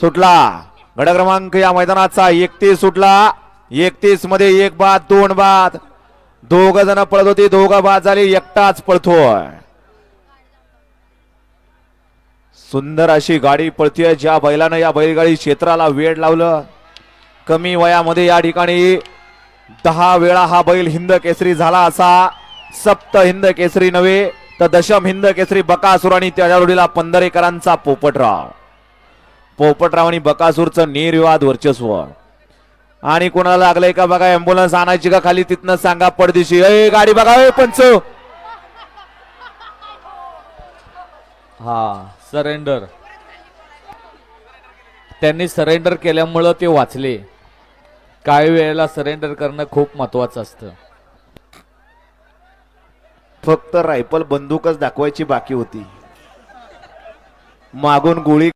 सुटला. गड क्रमांक या मैदानाचा एकतीस सुटला. एकतीसमध्ये एक बाद दोन बाद. दोघ जण पळत होती दोघं बाद झाली एकटाच पळतोय. सुंदर अशी गाडी पळतीय ज्या बैलानं या बैलगाडी क्षेत्राला वेळ लावलं. कमी वयामध्ये या ठिकाणी दहा वेळा हा बैल हिंद केसरी झाला असा. सप्त हिंद केसरी नव्हे तर दशम हिंद केसरी बकासूर आणि त्याच्या जोडीला पंधरेकरांचा पोपटराव. पोपटराव आणि बकासूरचं निर्विवाद वर्चस्व. आणि कोणाला लागलंय का बघा अँब्युलन्स आणायची का खाली तिथनं सांगा पडदिशी अय गाडी बघा ए पंच! हा सरेंडर त्यांनी सरेंडर केल्यामुळं ते वाचले. काही वेळेला सरेंडर करणं खूप महत्वाचं असतं. फक्त रायफल बंदूकच दाखवायची बाकी होती. मागून गोळी